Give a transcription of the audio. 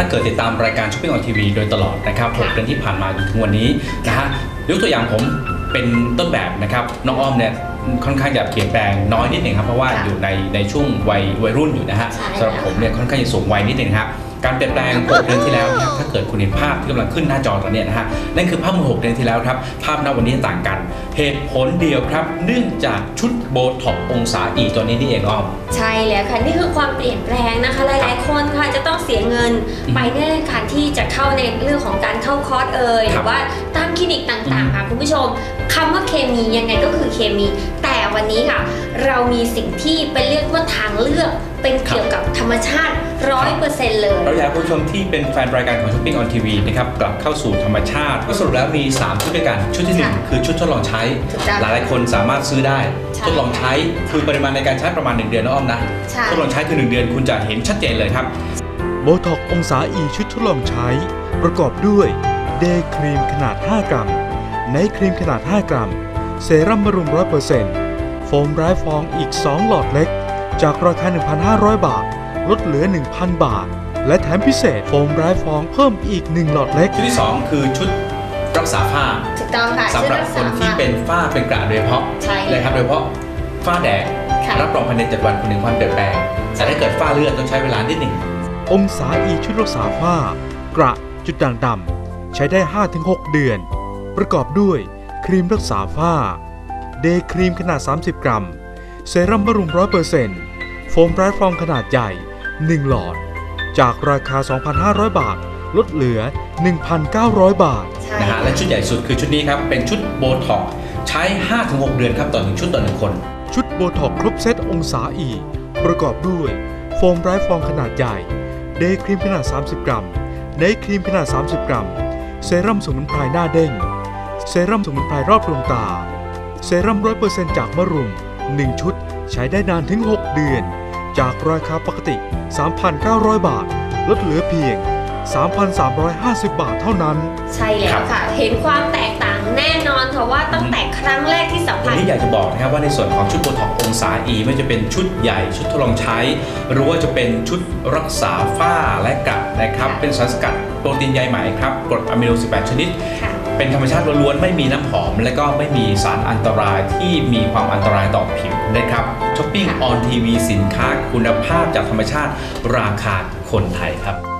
ถ้าเกิดติดตามรายการช้อปปิ้งออนทีวีโดยตลอดนะครับหกค่ะเดือนที่ผ่านมาจนถึงวันนี้นะฮะยกตัวอย่างผมเป็นต้นแบบนะครับน้องอ้อมเนี่ยค่อนข้างจะเปลี่ยนแปลงน้อยนิดหนึ่งครับเพราะว่าค่ะอยู่ในในช่วงวัยวัยรุ่นอยู่นะฮะใช่สำหรับผมเนี่ยค่อนข้างจะสูงวัยนิดหนึ่งครับ การเปลี่ยนแปลง 6 เดือนที่แล้วนะครับถ้าเกิดคุณเห็นภาพที่กำลังขึ้นหน้าจอตอนเนี้ยนะฮะนั่นคือภาพเมื่อ 6 เดือนที่แล้วครับ ภาพณวันนี้ต่างกัน เหตุผลเดียวครับ เนื่องจากชุดโบท็อกองศาอีตัวนี้นี่เองอ้อม ใช่แล้วค่ะ นี่คือความเปลี่ยนแปลงนะคะ หลายๆ คนค่ะจะต้องเสียเงินอืมไปในการที่จะเข้าในเรื่องของการเข้าคอร์สเอ่ยหครัรืบอว่าตามคลินิกต่างๆค่ะคุณผู้ชมคำว่าเคมียังไงก็คือเคมีแต่ วันนี้ค่ะ เรามีสิ่งที่เป็นเรียกว่าทางเลือกเป็นเกี่ยวกับธรรมชาติร้อยเปอร์เซ็นต์เลยเราอยากให้ผู้ชมที่เป็นแฟนรายการของ Shopping on TV นะครับกลับเข้าสู่ธรรมชาติ ก็สรุปแล้วมี 3 ชุดด้วยกัน ชุดที่ค่ะ1คือชุดทดลองใช้ถูกต้องหลายๆคนสามารถซื้อได้ใช่ทดลองใช้คือปริมาณในการใช้ประมาณ 1 เดือนนะอ้อมนะใช่ทดลองใช้คือ 1 เดือนคุณจะเห็นชัดเจนเลยครับโบท็อกองศาอีชุดทดลองใช้ ประกอบด้วยเดย์ครีมขนาด 5 กรัมไนท์ครีมขนาด 5 กรัม เซรั่มบำรุง100%โฟมไร้ฟองอีก 2 หลอดเล็ก จากราคา 1,500 บาท ลดเหลือ 1,000 บาท และแถมพิเศษโฟมไร้ฟองเพิ่มอีก 1 หลอดเล็ก ชุดที่ 2 คือชุดรักษาฝ้าถูกต้องค่ะสำหรับคนที่เป็นฝ้าเป็นกระโดยเฉพาะใช่เลยครับโดยเฉพาะฝ้าแดงค่ะรับรองภายใน7วันคุณหนึ่งความเปลี่ยนแปลงแต่ถ้าเกิดฝ้าเลือดต้องใช้เวลานิดหนึ่งองศาอีชุดรักษาฝ้ากระจุดด่างดำใช้ได้ 5-6 เดือน ประกอบด้วยครีมรักษาฝ้า เดย์ครีมขนาด 30 กรัม เซรั่มบำรุง100%โฟมไร้ฟองขนาดใหญ่ 1 หลอด จากราคา 2,500 บาท ลดเหลือ 1,900 บาทใช่นะฮะและชุดใหญ่สุดคือชุดนี้ครับ เป็นชุดโบท็อกซ์ใช้ 5-6 เดือนครับต่อหนึ่งชุดต่อหนึ่งคน ชุดโบท็อกครบเซตองศาอีประกอบด้วย โฟมไร้ฟองขนาดใหญ่ เดย์ครีมขนาด 30 กรัมเนยครีมขนาด 30 กรัม เซรั่มสมุนไพรหน้าเด้ง เซรั่มสมุนไพรรอบดวงตา เซรั่ม100%จากมะรุม 1 ชุดใช้ได้นานถึง 6 เดือน จากราคาปกติ 3,900 บาท ลดเหลือเพียง 3,350 บาทเท่านั้น ใช่แล้ครัวบค่ะ เห็นความแตกต่างแน่นอนค่ะว่าตั้งแต่ครั้งแรกที่สัมวัผันสนี้อยากจะบอกนะครับว่าในส่วนของชุดโบท็อกซ์องศา E ไม่ว่าจะเป็นชุดใหญ่ชุดทดลองใช้ หรือว่าจะเป็นชุดรักษาฝ้าและกระนะครับค่ะเป็นสารสกัดโปรตีนใยไหมครับกรดอะมิโน 18 ชนิดค่ะ เป็นธรรมชาติล้วนๆไม่มีน้ำหอม และก็ไม่มีสารอันตรายที่มีความอันตรายต่อผิวนะครับช้อปปิ้งออนทีวีสินค้าคุณภาพจากธรรมชาติราคาคนไทยครับ